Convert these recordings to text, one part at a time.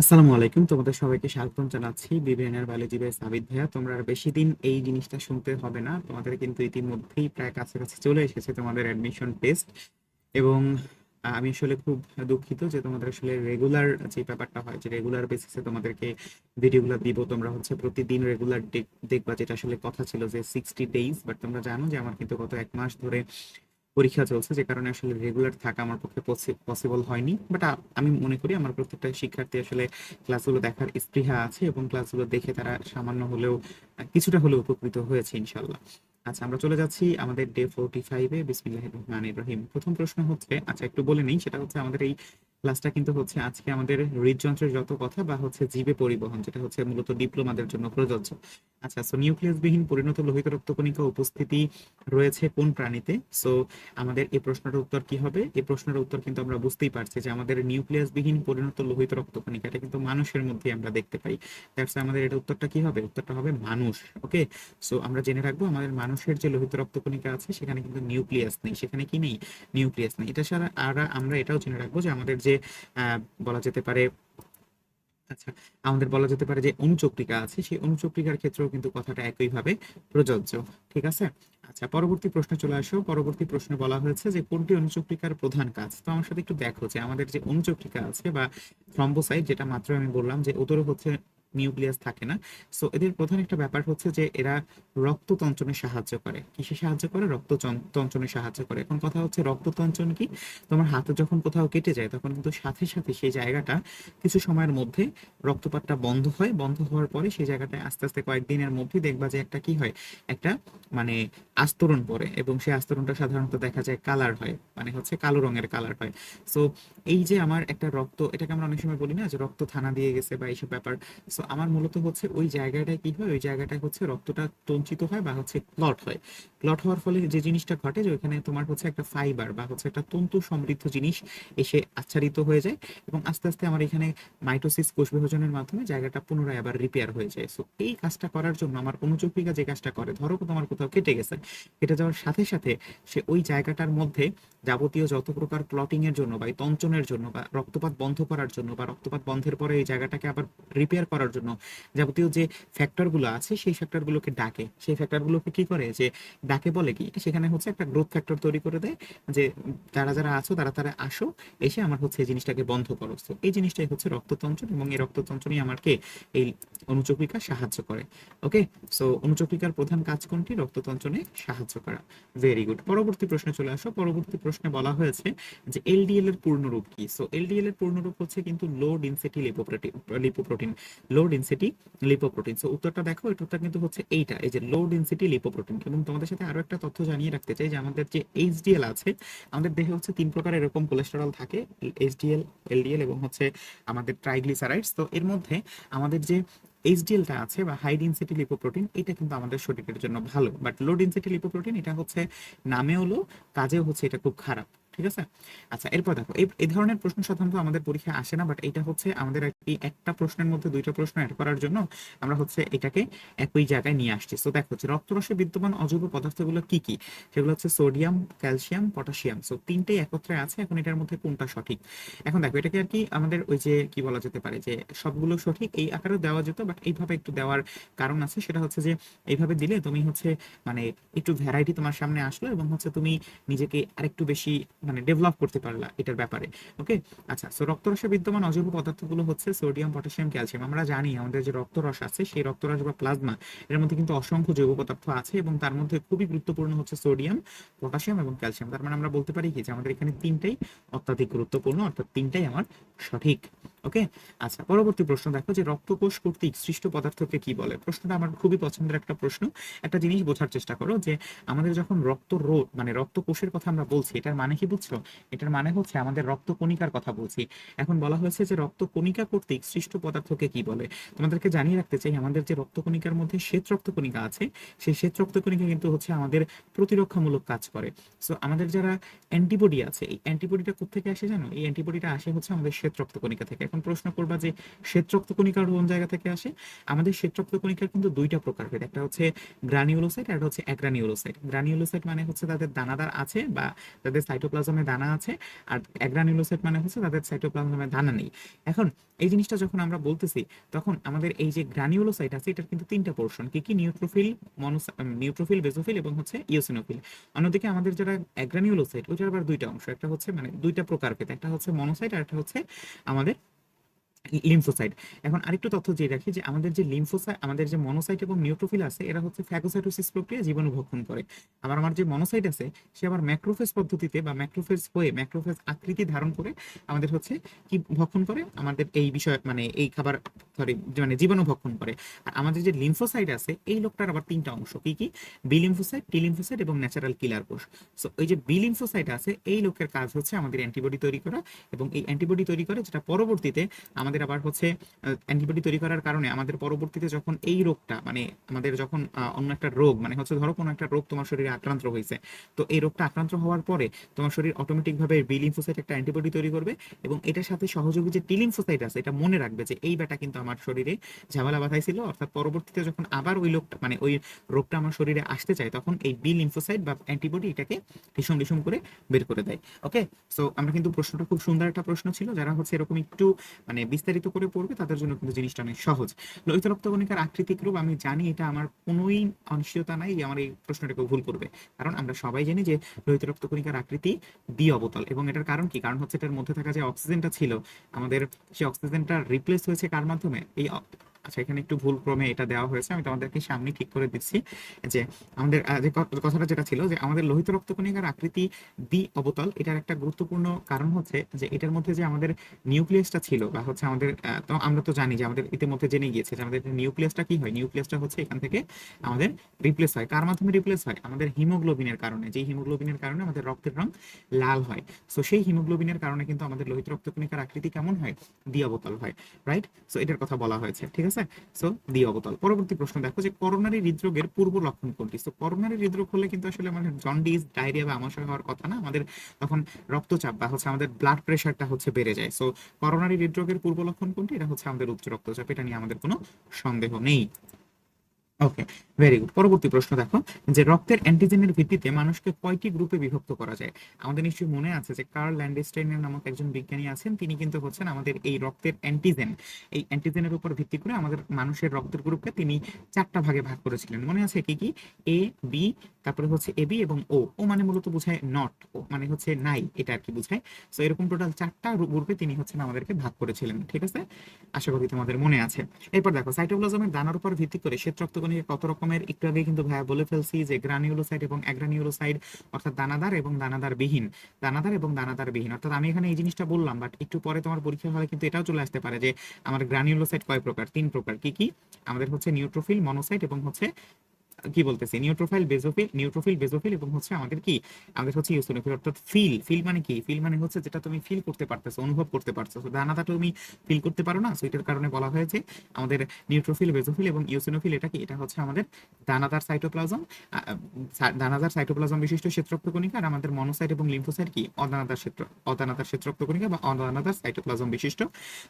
আসসালামু আলাইকুম, তোমাদের সবাইকে স্বাগতম জানাচ্ছি। বিবিএনের বায়োলজি বেস আবিদ ভাইয়া, তোমরা আর বেশি দিন এই জিনিসটা শুনতে হবে না। তোমাদের কিন্তু ইতিমধ্যেই প্রায় কাছাকাছি চলে এসেছে তোমাদের অ্যাডমিশন টেস্ট এবং আমি আসলে খুব দুঃখিত যে তোমাদের আসলে রেগুলার যে ব্যাপারটা হয়, যে রেগুলার বেসিসে তোমাদেরকে ভিডিওগুলো দিব, তোমরা হচ্ছে প্রতিদিন রেগুলার দেখবা, যেটা আসলে কথা ছিল যে সিক্সটি ডেইজ বাট তোমরা জানো যে আমার কিন্তু গত এক মাস ধরে পরীক্ষা চলছে, যে কারণে আসলে রেগুলার থাকা আমার পক্ষে পসিবল হয়নি। বাট আমি মনে করি আমার প্রত্যেকটা শিক্ষার্থী আসলে ক্লাসগুলো দেখার স্পৃহা আছে এবং ক্লাসগুলো দেখে তারা সামান্য হলেও কিছুটা হলেও উপকৃত হয়েছে ইনশাল্লাহ। আচ্ছা আমরা চলে যাচ্ছি আমাদের ডে ফোরটি ফাইভে বিসমিল্লাহ রহমান রহিম। প্রথম প্রশ্ন হচ্ছে আচ্ছা একটু বলে নেই, সেটা হচ্ছে আমাদের এই ক্লাসটা কিন্তু হচ্ছে আজকে আমাদের হৃদযন্ত্রের যত কথা বা হচ্ছে জীবে পরিবহন, যেটা হচ্ছে মূলত ডিপ্লোমাদের জন্য প্রযোজ্য। আচ্ছা সো নিউক্লিয়াসবিহীন পরিণত লোহিত রক্তকণিকা উপস্থিতি রয়েছে কোন প্রাণীতে? সো আমাদের এই প্রশ্নটার উত্তর কি হবে? এই প্রশ্নের উত্তর কিন্তু আমরা বুঝতেই পারছি যে আমাদের নিউক্লিয়াসবিহীন পরিণত লোহিত রক্তকণিকা এটা কিন্তু মানুষের মধ্যে আমরা দেখতে পাই। দ্যাটস আমাদের এটা উত্তরটা কি হবে? উত্তরটা হবে মানুষ ওকে সো আমরা জেনে রাখব আমাদের মানুষের যে লোহিত রক্তকণিকা আছে, সেখানে কিন্তু নিউক্লিয়াস নেই। সেখানে কি নেই? নিউক্লিয়াস নেই। এটা ছাড়া আর আমরা এটাও জেনে রাখব যে আমাদের যে বলা যেতে পারে আচ্ছা আমাদের বলা যেতে পারে যে অনুচক্রিকা আছে, সেই অনুচক্রিকার ক্ষেত্রেও কিন্তু কথাটা একইভাবে প্রযোজ্য, ঠিক আছে? আচ্ছা পরবর্তী প্রশ্ন চলে আসো। পরবর্তী প্রশ্নে বলা হয়েছে যে কোনটি অনুচক্রিকার প্রধান কাজ? তো আমার সাথে একটু দেখো যে আমাদের যে অনুচক্রিকা আছে বা থ্রম্বোসাইট, যেটা মাত্র আমি বললাম যে ওদেরও হচ্ছে নিউক্লিয়াস থাকে না। সো এদের প্রধান একটা ব্যাপার হচ্ছে যে এরা রক্ত তঞ্চনে সাহায্য করে। কিসে সাহায্য করে? রক্ত চন- তঞ্চনে সাহায্য করে। এখন কথা হচ্ছে রক্ত তঞ্চন কি? তোমার হাতে যখন কোথাও কেটে যায়, তখন কিন্তু সাথে সাথে সেই জায়গাটা কিছু সময়ের মধ্যে রক্তপাতটা বন্ধ হয়। বন্ধ হওয়ার পরে সেই জায়গাটায় আস্তে আস্তে কয়েকদিনের মধ্যে দেখবা যে একটা কি হয়? একটা মানে আস্তরণ পড়ে এবং সেই আস্তরণটা সাধারণত দেখা যায় কালার হয় মানে হচ্ছে কালো রঙের কালার হয়। সো এই যে আমার একটা রক্ত, এটাকে আমরা অনেক সময় বলি না যে রক্ত থানা দিয়ে গেছে বা এইসব ব্যাপার। আমার মূলত হচ্ছে ওই জায়গাটায় কি হয়? ওই জায়গাটায় হচ্ছে রক্তটা তঞ্চিত হয় বা হচ্ছে ক্লট হয়। ক্লট হওয়ার ফলে যে জিনিসটা ঘটে যে ওইখানে তোমার হচ্ছে একটা ফাইবার বা হচ্ছে একটা তন্তু সমৃদ্ধ জিনিস এসে আচ্ছাদিত হয়ে যায় এবং আস্তে আস্তে আমার এখানে মাইটোসিস কোষ বিভাজনের মাধ্যমে জায়গাটা পুনরায় আবার রিপেয়ার হয়ে যায়। সো এই কাজটা করার জন্য আমার অনুচক্রিকা যে কাজটা করে, ধরো তোমার কোথাও কেটে গেছে, কেটে যাওয়ার সাথে সাথে সে ওই জায়গাটার মধ্যে যাবতীয় যত প্রকার ক্লটিং এর জন্য বা তঞ্চনের জন্য বা রক্তপাত বন্ধ করার জন্য বা রক্তপাত বন্ধের পরে এই জায়গাটাকে আবার রিপেয়ার করার জন্য। যাবতীয় যে ফ্যাক্টরগুলো আছে, সেই ফ্যাক্টরগুলোকে ডাকে। সেই ফ্যাক্টরগুলোকে কি করে? যে ডাকে বলে কি? সেখানে হচ্ছে একটা গ্রোথ ফ্যাক্টর তৈরি করে দেয়। যে যারা যারা আছো, তারা তারা আসো, এসে আমার হচ্ছে এই জিনিসটাকে বন্ধ করো। তো এই জিনিসটাই হচ্ছে রক্ততঞ্চন এবং এই রক্ততঞ্চনই আমাকে এই অনুচক্রিকা সাহায্য করে। ওকে? সো অনুচক্রিকার প্রধান কাজ কোনটি? রক্ততঞ্চনে সাহায্য করা। ভেরি গুড পরবর্তী প্রশ্নে চলে আসো। পরবর্তী প্রশ্নে বলা হয়েছে যে এলডিএল এর পূর্ণরূপ কি? সো এলডিএল এর পূর্ণরূপ হচ্ছে কিন্তু low density lipoprotein lipoprotein low density lipoprotein so উত্তরটা দেখো এটা কিন্তু হচ্ছে এইটা, এই যে লো ডেনসিটি লিপোপ্রোটিন এবং তোমাদের সাথে আরও একটা তথ্য জানিয়ে রাখতে চাই যে আমাদের যে এইচডিএল আছে, আমাদের দেহে হচ্ছে তিন প্রকার এরকম কোলেস্টেরল থাকে এইচডিএল এলডিএল এবং হচ্ছে আমাদের ট্রাইগ্লিসারাইডস তো, এর মধ্যে আমাদের যে এইচডিএলটা আছে বা হাই ডেনসিটি লিপোপ্রোটিন এটা কিন্তু আমাদের শরীরের জন্য ভালো। বাট লো ডেনসিটি লিপোপ্রোটিন এটা হচ্ছে নামে হলো কাজেও হচ্ছে এটা খুব খারাপ। ঠিক আছে? আচ্ছা এরপর দেখো, এই ধরনের প্রশ্ন সাধারণত আমাদের পরীক্ষায় আসে না বাট এটা হচ্ছে আমাদের এই একটা প্রশ্নের মধ্যে দুইটা প্রশ্ন অ্যাড করার জন্য আমরা হচ্ছে এটাকে একই জায়গায় নিয়ে আসছি। তো দেখো, হচ্ছে রক্তরসে বিদ্যমান অজৈব পদার্থগুলো কি কি? সেগুলো হচ্ছে সোডিয়াম, ক্যালসিয়াম, পটাশিয়াম। সো তিনটেই একত্রে আছে, এখন এটার মধ্যে কোনটা সঠিক? এখন দেখো, এটাকে আর কি আমাদের ওই যে কি বলা যেতে পারে যে সবগুলো সঠিক, এই আকারে দেওয়া যেত বাট এইভাবে একটু দেওয়ার কারণ আছে, সেটা হচ্ছে যে এইভাবে দিলে তুমি হচ্ছে মানে একটু ভ্যারাইটি তোমার সামনে আসলো এবং হচ্ছে তুমি নিজেকে আরেকটু বেশি মানে ডেভেলপ করতে পারলা এটার ব্যাপারে ওকে আচ্ছা সো রক্তরসে বিদ্যমান অজৈব পদার্থগুলো হচ্ছে সোডিয়াম পটাশিয়াম ক্যালসিয়াম আমরা জানি আমাদের যে রক্তরস আছে, সেই রক্তরস বা প্লাজমা এর মধ্যে কিন্তু অসংখ্য জৈব পদার্থ আছে এবং তার মধ্যে খুবই গুরুত্বপূর্ণ হচ্ছে সোডিয়াম পটাশিয়াম এবং ক্যালসিয়াম তার মানে আমরা বলতে পারি কি যে আমাদের এখানে তিনটাই অত্যাধিক গুরুত্বপূর্ণ, অর্থাৎ তিনটাই আমার সঠিক, ওকে? আচ্ছা পরবর্তী প্রশ্ন। দেখো যে রক্তকোষ কর্তৃক সৃষ্ট পদার্থকে কি বলে? প্রশ্নটা আমার খুবই পছন্দের একটা প্রশ্ন। একটা জিনিস বোঝার চেষ্টা করো যে আমাদের যখন রক্ত রোধ মানে রক্তকোষের কথা আমরা বলছি, এটার মানে কি বুঝছ? এটার মানে হচ্ছে আমাদের রক্ত কণিকার কথা বলছি। এখন বলা হয়েছে যে রক্ত কণিকা কর্তৃক সৃষ্ট পদার্থকে কি বলে? তোমাদেরকে জানিয়ে রাখতে চাই, আমাদের যে রক্ত কণিকার মধ্যে শ্বেত রক্ত কণিকা আছে, সেই শ্বেত রক্ত কণিকা কিন্তু হচ্ছে আমাদের প্রতিরক্ষামূলক কাজ করে। সো আমাদের যারা অ্যান্টিবডি আছে, এই অ্যান্টিবডিটা কোথেকে আসে জানো? এই অ্যান্টিবডিটা আসে হচ্ছে আমাদের শ্বেত রক্ত কণিকা থেকে। এখন প্রশ্ন করবা যে শ্বেত রক্তকণিকা কোন জায়গা থেকে আসে? আমাদের শ্বেত রক্তকণিকার কিন্তু দুইটা প্রকারভেদ একটা হচ্ছে গ্রানিউলোসাইট আর একটা হচ্ছে অ্যাগ্রানিউলোসাইট। গ্রানিউলোসাইট মানে হচ্ছে তাদের দানাদার আছে বা তাদের সাইটোপ্লাজমে দানা আছে, আর অ্যাগ্রানিউলোসাইট মানে হচ্ছে তাদের সাইটোপ্লাজমে দানা নেই। এখন এই জিনিসটা যখন আমরা বলতেছি, তখন আমাদের এই যে গ্রানিউলোসাইট আছে, এটার কিন্তু তিনটা পোর্শন কি কি? নিউট্রোফিল মনোস নিউট্রোফিল বেজোফিল এবং হচ্ছে ইওসিনোফিল অন্যদিকে আমাদের যারা অ্যাগ্রানিউলোসাইট, ওইটার আবার দুইটা অংশ, একটা হচ্ছে মানে দুইটা প্রকারভেদ একটা হচ্ছে মনোসাইট আর একটা হচ্ছে আমাদের লিম্ফোসাইট। এখন আরেকটু তথ্য দিয়ে রাখি যে আমাদের যে লিম্ফোসাইট আমাদের যে মনোসাইট এবং নিউট্রোফিল আছে, এরা হচ্ছে ফ্যাগোসাইটোসিস প্রক্রিয়া জীবাণু ভক্ষণ করে। আবার আমার যে মনোসাইট আছে, সে আবার ম্যাক্রোফেজ পদ্ধতিতে বা ম্যাক্রোফেজ হয়ে ম্যাক্রোফেজ আকৃতি ধারণ করে আমাদের হচ্ছে কি ভক্ষণ করে? আমাদের এই বিষয় মানে এই খাবার সরি মানে জীবাণু ভক্ষণ করে। আর আমাদের যে লিম্ফোসাইট আছে, এই লোকটার আবার তিনটা অংশ, কি কি? বি লিম্ফোসাইট, টি লিম্ফোসাইট এবং ন্যাচারাল কিলার কোষ। সো এই যে বি লিম্ফোসাইট আছে, এই লোকের কাজ হচ্ছে আমাদের অ্যান্টিবডি তৈরি করা এবং এই অ্যান্টিবডি তৈরি করে যেটা পরবর্তীতে আমাদের আবার হচ্ছে অ্যান্টিবডি তৈরি করার কারণে আমাদের পরবর্তীতে যখন এই রোগটা মানে আমাদের যখন অন্য একটা রোগ মানে হচ্ছে ধরো কোনো একটা রোগ তোমার শরীরে আক্রান্ত হয়েছে, তো এই রোগটা আক্রান্ত হওয়ার পরে তোমার শরীর অটোমেটিক ভাবে বি লিম্ফোসাইট একটা অ্যান্টিবডি তৈরি করবে এবং এটার সাথে সহযোগী যে টি লিম্ফোসাইট আছে, এটা মনে রাখবে যে এই ব্যাটা কিন্তু আমার শরীরে ঝামেলা বাঁধাইছিল, অর্থাৎ পরবর্তীতে যখন আবার ওই লোকটা মানে ওই রোগটা আমার শরীরে আসতে চায়, তখন এই বি লিম্ফোসাইট বা অ্যান্টিবডি এটাকে রিসম রিসম করে বের করে দেয় ওকে সো আমরা কিন্তু প্রশ্নটা খুব সুন্দর একটা প্রশ্ন ছিল, যারা হচ্ছে এরকম একটু মানে বিস্তারিত করে পড়বে, তাদের জন্য কিন্তু জিনিসটা অনেক সহজ। লোহিত রক্তকণিকার আকৃতিক রূপ, আমি জানি এটা আমার কোনোই অনিশ্চয়তা নাই যে আমার এই প্রশ্নটাকে ভুল করবে। কারণ আমরা সবাই জানি যে লোহিত রক্তকণিকার আকৃতি দ্বি অবতল এবং এটার কারণ কি? কারণ হচ্ছে এটার মধ্যে থাকা যে অক্সিজেনটা ছিল, আমাদের সেই অক্সিজেনটা রিপ্লেস হয়েছে কার মাধ্যমে? এই আচ্ছা এখানে একটু ভুল ক্রমে এটা দেওয়া হয়েছে, আমি তোমাদেরকে সামনে ঠিক করে দিচ্ছি যে আমাদের যে কথাটা যেটা ছিল যে আমাদের লোহিত রক্তকণিকার আকৃতি দ্বি অবতল, এটার একটা গুরুত্বপূর্ণ কারণ হচ্ছে যে এটার মধ্যে যে আমাদের নিউক্লিয়াসটা ছিল বা হচ্ছে আমাদের তো আমরা তো জানি যে আমাদের ইতিমধ্যে জেনে গিয়েছে যে আমাদের নিউক্লিয়াসটা কি হয়? নিউক্লিয়াসটা হচ্ছে এখান থেকে আমাদের রিপ্লেস হয়। কার মাধ্যমে রিপ্লেস হয়? আমাদের হিমোগ্লোবিনের কারণে। যেই হিমোগ্লোবিনের কারণে আমাদের রক্তের রং লাল হয়। সো সেই হিমোগ্লোবিনের কারণে কিন্তু আমাদের লোহিত রক্তকণিকার আকৃতি কেমন হয়? দ্বি অবতল হয় রাইট সো এটার কথা বলা হয়েছে, ঠিক আছে? সো দ্বি অবতল। পরবর্তী প্রশ্ন, দেখো যে করোনারি হৃদরোগের পূর্ব লক্ষণ কোনটি? সো করোনারি হৃদরোগ হলে কিন্তু আসলে মানে জন্ডিস ডায়রিয়া বা আমাশয় হওয়ার কথা না, আমাদের তখন রক্তচাপ বা হচ্ছে আমাদের ব্লাড প্রেশারটা হচ্ছে বেড়ে যায়। সো করোনারি হৃদরোগের পূর্ব লক্ষণ কোনটি? এটা হচ্ছে আমাদের উচ্চ রক্তচাপ। এটা নিয়ে আমাদের কোনো সন্দেহ নেই। ওকে ভেরি গুড পরবর্তী প্রশ্ন দেখো, যে রক্তের অ্যান্টিজেনের ভিত্তিতে মানুষকে কয়টি গ্রুপে বিভক্ত করা যায়? আমাদের নিশ্চয়ই মনে আছে যে কার্ল ল্যান্ডস্টাইনের নামক একজন বিজ্ঞানী আছেন, তিনি কিন্তু হচ্ছেন আমাদের এই রক্তের অ্যান্টিজেন এই অ্যান্টিজেনের উপর ভিত্তি করে আমাদের মানুষের রক্তের গ্রুপকে তিনি চারটা ভাগে ভাগ করেছিলেন। মনে আছে কি কি? এ বি তারপরে হচ্ছে এ বি এবং ও ও মানে মূলত বোঝায় নট ও মানে হচ্ছে নাই, এটা আর কি বোঝায়। সো এরকম টোটাল চারটা গ্রুপে তিনি হচ্ছেন আমাদেরকে ভাগ করেছিলেন, ঠিক আছে? আশা করি তোমাদের মনে আছে। এরপর দেখো সাইটোপ্লাজমের দানার উপর ভিত্তি করে শ্বেত রক্তকণিকা কত রকমের একটু আগে কিন্তু ভাইয়া বলে ফেলছি যে গ্রানিউলোসাইড এবং অ্যাগ্রানিউলোসাইড অর্থাৎ দানাদার এবং দানাদার বিহীন দানাদার এবং দানাদার বিহীন অর্থাৎ আমি এখানে এই জিনিসটা বললাম বাট একটু পরে তোমার পরীক্ষা হলে কিন্তু এটাও চলে আসতে পারে যে আমার গ্রানিউলোসাইড কয় প্রকার? তিন প্রকার। কি কি? আমাদের হচ্ছে নিউট্রোফিল মনোসাইট এবং হচ্ছে কি বলতেছি? নিউট্রোফাইল বেজোফিল নিউট্রোফিল বেজোফিল এবং হচ্ছে আমাদের কি? আমাদের হচ্ছে ইউসোনোফিল অর্থাৎ ফিল ফিল মানে কি? ফিল মানে হচ্ছে যেটা তুমি ফিল করতে পারতেছো, অনুভব করতে পারছ। দানাটা তুমি ফিল করতে পারো না সো এটার কারণে বলা হয়েছে আমাদের নিউট্রোফিল বেজোফিল এবং ইউসোনোফিল এটা কি? এটা হচ্ছে আমাদের দানাদার সাইটোপ্লাজম দানাদার সাইটোপ্লাজম বিশিষ্ট শ্বেতরক্তকণিকা আর আমাদের মনোসাইট এবং লিম্ফোসাইট কি? অদানাদার ক্ষেত্র অদানাদার শ্বেতরক্তকণিকা বা অদানাদার সাইটোপ্লাজম বিশিষ্ট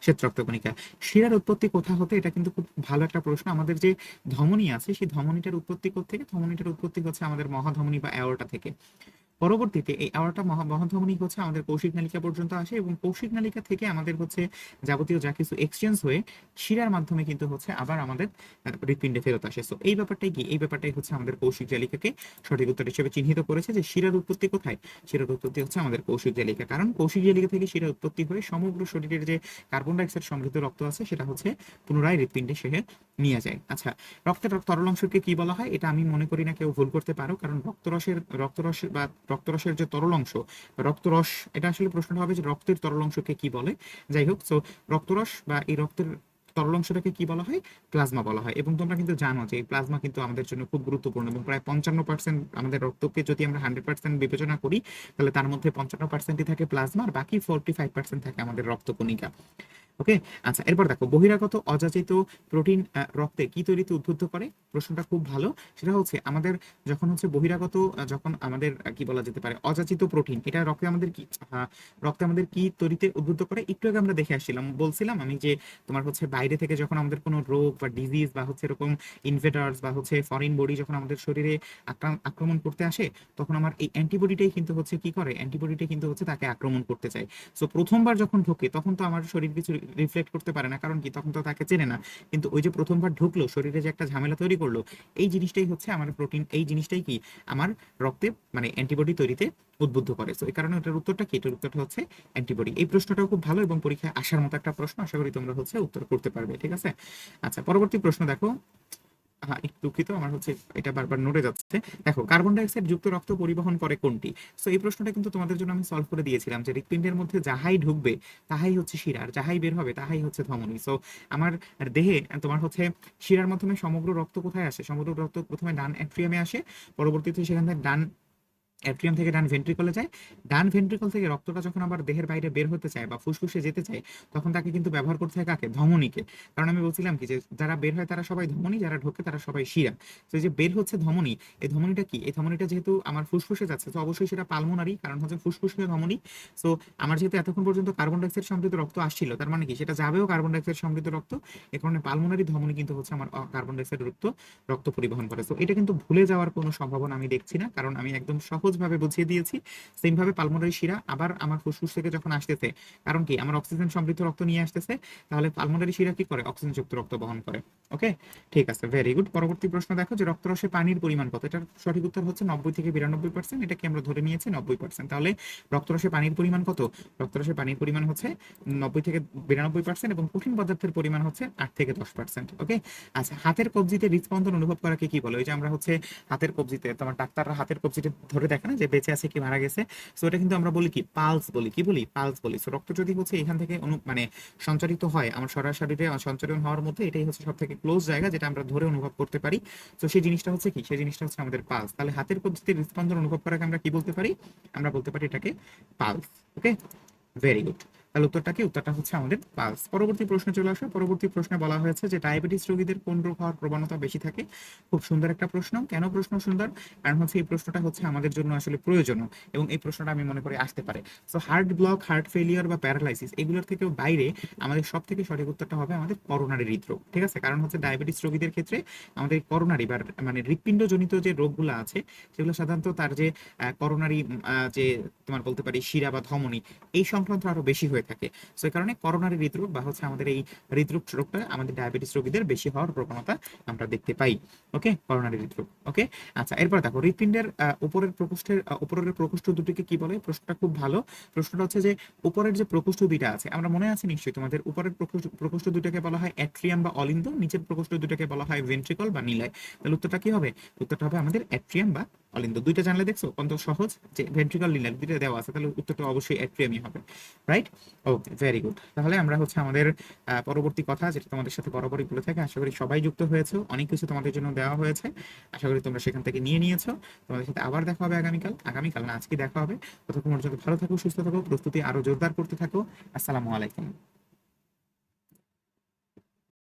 শ্বেতরক্তকণিকা। শিরার উৎপত্তি কোথা হতে? এটা কিন্তু খুব ভালো একটা প্রশ্ন। আমাদের যে ধমনী আছে, সেই ধমনীটার উৎপত্তি থেকে ধমনীটার উৎপত্তি হচ্ছে আমাদের মহাধমনী বা অ্যাওরটা থেকে। পরবর্তীতে এই আওয়ারটা মহা মহাধমনী হচ্ছে আমাদের কৌশিক নালিকা পর্যন্ত আসে এবং কৌশিক নালিকা থেকে আমাদের হচ্ছে যাবতীয় যা কিছু এক্সচেঞ্জ হয়ে শিরার মাধ্যমে কিন্তু হচ্ছে আবার আমাদের হৃৎপিণ্ডে ফেরত আসে। সো এই ব্যাপারটাই কি এই ব্যাপারটাই হচ্ছে আমাদের কৌশিক জালিকাকে সঠিক উত্তর হিসেবে চিহ্নিত করেছে যে শিরার উৎপত্তি কোথায়? শিরার উৎপত্তি হচ্ছে আমাদের কৌশিক জালিকা। কারণ কৌশিক জালিকা থেকে শিরার উৎপত্তি হয়ে সমগ্র শরীরের যে কার্বন ডাইঅক্সাইড সমৃদ্ধ রক্ত আছে সেটা হচ্ছে পুনরায় হৃৎপিণ্ডে সে নিয়ে যায়। আচ্ছা রক্তের তরল অংশকে কি বলা হয়? এটা আমি মনে করি না কেউ ভুল করতে পারো, কারণ রক্তরসের রক্তরসের বা রক্তরসের যে তরল অংশ, রক্তরস, এটা আসলে প্রশ্নটা হবে যে রক্তের তরল অংশকে কি বলে? যাই হোক সো রক্তরস বা এই রক্তের তরল অংশটাকে কি বলা হয়? প্লাজমা বলা হয়। এবং তোমরা কিন্তু জানো যে এই প্লাজমা কিন্তু আমাদের জন্য খুব গুরুত্বপূর্ণ এবং প্রায় পঞ্চান্ন পার্সেন্ট আমাদের রক্তকে যদি আমরা হান্ড্রেড পার্সেন্ট বিবেচনা করি, তাহলে তার মধ্যে পঞ্চান্ন পার্সেন্টই থাকে প্লাজমা আর বাকি ফোরটি ফাইভ পার্সেন্ট থাকে আমাদের রক্তকণিকা। ওকে? আচ্ছা এরপর দেখো, বহিরাগত অযাচিত প্রোটিন রক্তে কি তৈরিতে উদ্বুদ্ধ করে? প্রশ্নটা খুব ভালো। সেটা হচ্ছে, আমাদের যখন হচ্ছে বহিরাগত যখন আমাদের কি বলা যেতে পারে, অযাচিত প্রোটিন, এটা রক্তে আমাদের কি রক্তে আমাদের কি তৈরিতে উদ্বুদ্ধ করে? একটু আগে আমরা দেখে আসছিলাম, বলছিলাম আমি যে তোমার হচ্ছে বাইরে থেকে যখন আমাদের কোনো রোগ বা ডিজিজ বা হচ্ছে এরকম ইনভেটার্স বা হচ্ছে ফরেন বডি যখন আমাদের শরীরে আক্রাম- আক্রমণ করতে আসে, তখন আমার এই অ্যান্টিবডিটাই কিন্তু হচ্ছে কি করে? অ্যান্টিবডিটাই কিন্তু হচ্ছে তাকে আক্রমণ করতে চায়। সো প্রথমবার যখন ঢোকে, তখন তো আমার শরীর কিছু রিফ্লেক্ট করতে পারে না, কারণ কি? তখন তো তাকে চেনে না। কিন্তু ওই যে প্রথমবার ঢুকলো, শরীরে যে একটা ঝামেলা তৈরি করল, এই জিনিসটাই হচ্ছে আমার প্রোটিন এই জিনিসটাই কি? আমার রক্তে মানে অ্যান্টিবডি তৈরিতে উদ্বুদ্ধ করে। তো এই কারণে এটার উত্তরটা কি? এটার উত্তরটা হচ্ছে অ্যান্টিবডি এই প্রশ্নটাও খুব ভালো এবং পরীক্ষায় আসার মতো একটা প্রশ্ন, আশা করি তোমরা হচ্ছে উত্তর করতে পারবে, ঠিক আছে? আচ্ছা পরবর্তী প্রশ্ন দেখো। হ্যাঁ দুঃখিত, আমার হচ্ছে এটা বারবার নড়ে যাচ্ছে। দেখো কার্বন ডাইঅক্সাইড যুক্ত রক্ত পরিবহন করে কোনটি? সো এই প্রশ্নটা কিন্তু তোমাদের জন্য আমি সলভ করে দিয়েছিলাম যে হৃৎপিণ্ডের মধ্যে যাহাই ঢুকবে, তাহাই হচ্ছে শিরা আর যাহাই বের হবে, তাহাই হচ্ছে ধমনী। সো আমার দেহে, তোমার হচ্ছে শিরার মাধ্যমে সমগ্র রক্ত কোথায় আসে? সমগ্র রক্ত প্রথমে ডান অ্যাট্রিয়ামে আসে, পরবর্তীতে সেখান থেকে ডান অ্যাট্রিয়াম থেকে ডান ভেন্ট্রিকলে যায়। ডান ভেন্ট্রিকল থেকে রক্তটা যখন আবার দেহের বাইরে বের হতে চায় বা ফুসফুসে যেতে চায়, তখন তাকে কিন্তু ব্যবহার করতে হয় কাকে? ধমনীকে। কারণ আমি বলছিলাম কি যে, যারা বের হয় তারা সবাই ধমনী, যারা ঢোকে তারা সবাই শিরা। তো যে বের হচ্ছে ধমনী, এই ধমনীটা কি? এই ধমনীটা যেহেতু আমার ফুসফুসে যাচ্ছে, তো অবশ্যই সেটা পালমোনারি, কারণ হচ্ছে ফুসফুসীয় ধমনী। সো আমার যেহেতু এতক্ষণ পর্যন্ত কার্বন ডাইঅক্সাইড সমৃদ্ধ রক্ত আসছিল, তার মানে কি? সেটা যাবেও কার্বন ডাইঅক্সাইড সমৃদ্ধ রক্ত, এ কারণে পালমোনারি ধমনী কিন্তু হচ্ছে আমার কার্বন ডাইঅক্সাইড রক্ত রক্ত পরিবহন করে। তো এটা কিন্তু ভুলে যাওয়ার কোনো সম্ভাবনা আমি দেখছি না, কারণ আমি একদম সহজভাবে বুঝিয়ে দিয়েছি। সেম ভাবে পালমোনারি শিরা আবার আমার ফুসফুস থেকে যখন আসতেছে, কারণ কি? আমার অক্সিজেন সমৃদ্ধ রক্ত নিয়ে আসতেছে, তাহলে পালমোনারি শিরা কি করে? অক্সিজেন যুক্ত রক্ত বহন করে। ওকে ঠিক আছে ভেরি গুড পরবর্তী প্রশ্ন দেখো যে রক্তরসে পানির পরিমাণ কত? এটার সঠিক উত্তর হচ্ছে নব্বই থেকে বিরানব্বই পার্সেন্ট এটাকে আমরা ধরে নিয়েছি নব্বই পার্সেন্ট তাহলে রক্তরসে পানির পরিমাণ কত? রক্তরসে পানির পরিমাণ হচ্ছে নব্বই থেকে বিরানব্বই পার্সেন্ট এবং কঠিন পদার্থের পরিমাণ হচ্ছে আট থেকে দশ পার্সেন্ট ওকে আচ্ছা হাতের কবজিতে হৃদস্পন্দন অনুভব করাকে কি বলে? ওই যে আমরা হচ্ছে হাতের কবজিতে, তোমার ডাক্তাররা হাতের কবজিতে ধরে দেখে না যে বেঁচে আছে কি মারা গেছে। সো এটা কিন্তু আমরা বলি কি, পালস বলি। কি বলি? পালস বলি। সো রক্ত যদি হচ্ছে এখান থেকে অনু মানে সঞ্চারিত হয়, আমার সরাসরি শরীরে সঞ্চারণ হওয়ার মধ্যে এটাই হচ্ছে সব থেকে ক্লোজ জায়গা যেটা আমরা ধরে অনুভব করতে পারি। তো সেই জিনিসটা হচ্ছে কি? সেই জিনিসটা হচ্ছে আমাদের পালস। তাহলে হাতের পদ্ধতির স্পন্দন অনুভব করাকে আমরা কি বলতে পারি? আমরা বলতে পারি এটাকে পালস। ওকে ভেরি গুড তাহলে উত্তরটা কি? উত্তরটা হচ্ছে আমাদের পালস। পরবর্তী প্রশ্নে চলে আসো। পরবর্তী প্রশ্নে বলা হয়েছে যে ডায়াবেটিস রোগীদের কোন রোগ হওয়ার প্রবণতা বেশি থাকে? খুব সুন্দর একটা প্রশ্ন। কেন প্রশ্ন সুন্দর? কারণ হচ্ছে এই প্রশ্নটা হচ্ছে আমাদের জন্য আসলে প্রয়োজনীয় এবং এই প্রশ্নটা আমি মনে করি আসতে পারে। So heart block heart failure বা প্যারালাইসিস এগুলোর থেকেও বাইরে আমাদের সব থেকে সঠিক উত্তরটা হবে আমাদের করোনারি হৃদরোগ, ঠিক আছে? কারণ হচ্ছে ডায়াবেটিস রোগীদের ক্ষেত্রে আমাদের করোনারি বা মানে হৃৎপিণ্ডজনিত যে রোগগুলো আছে, সেগুলো সাধারণত তার যে করোনারি যে তোমার বলতে পারি শিরা বা ধমনী, এই সংক্রান্ত আরও বেশি হয়ে থাকে। সো এই কারণে করোনারি হৃদরোগ বা হচ্ছে আমাদের এই হৃদরোগ রোগটা আমাদের ডায়াবেটিস রোগীদের বেশি হওয়ার প্রবণতা আমরা দেখতে পাই। ওকে করোনারি হৃদরোগ। ওকে আচ্ছা এরপর দেখো, হৃৎপিণ্ডের উপরের প্রকোষ্ঠের উপরের প্রকোষ্ঠ দুটিকে কি বলে? প্রশ্নটা খুব ভালো। প্রশ্নটা হচ্ছে যে, উপরের যে প্রকোষ্ঠ দুইটা আছে, আমরা মনে আছে নিশ্চয়ই তোমাদের উপরের প্রকোষ্ঠ দুটাকে বলা হয় অ্যাট্রিয়াম বা অলিন্দ, নিচের প্রকোষ্ঠ দুটাকে বলা হয় ভেন্ট্রিকল বা নিলয়। তাহলে উত্তরটা কি হবে? উত্তরটা হবে আমাদের অ্যাট্রিয়াম বা অলিন্দ, দুইটা জানলে দেখছ? কত সহজ, যে ভেন্ট্রিকল নিলয় দুইটা দেওয়া আছে, তাহলে উত্তরটা অবশ্যই অ্যাট্রিয়ামই হবে রাইট ওকে ভেরি গুড তাহলে আমরা হচ্ছে আমাদের পরবর্তী কথা, যেটা তোমাদের সাথে বরাবরই বলে থাকে, আশা করি সবাই যুক্ত হয়েছে, অনেক কিছু তোমাদের জন্য দেওয়া হয়েছে, আশা করি তোমরা সেখান থেকে নিয়ে নিয়েছো। তোমাদের সাথে আবার দেখা হবে আগামীকাল আগামীকাল না, আজকে দেখা হবে। ততক্ষণ পর্যন্ত ভালো থাকো, সুস্থ থাকো, প্রস্তুতি আরও জোরদার করতে থাকো। আসসালামু আলাইকুম।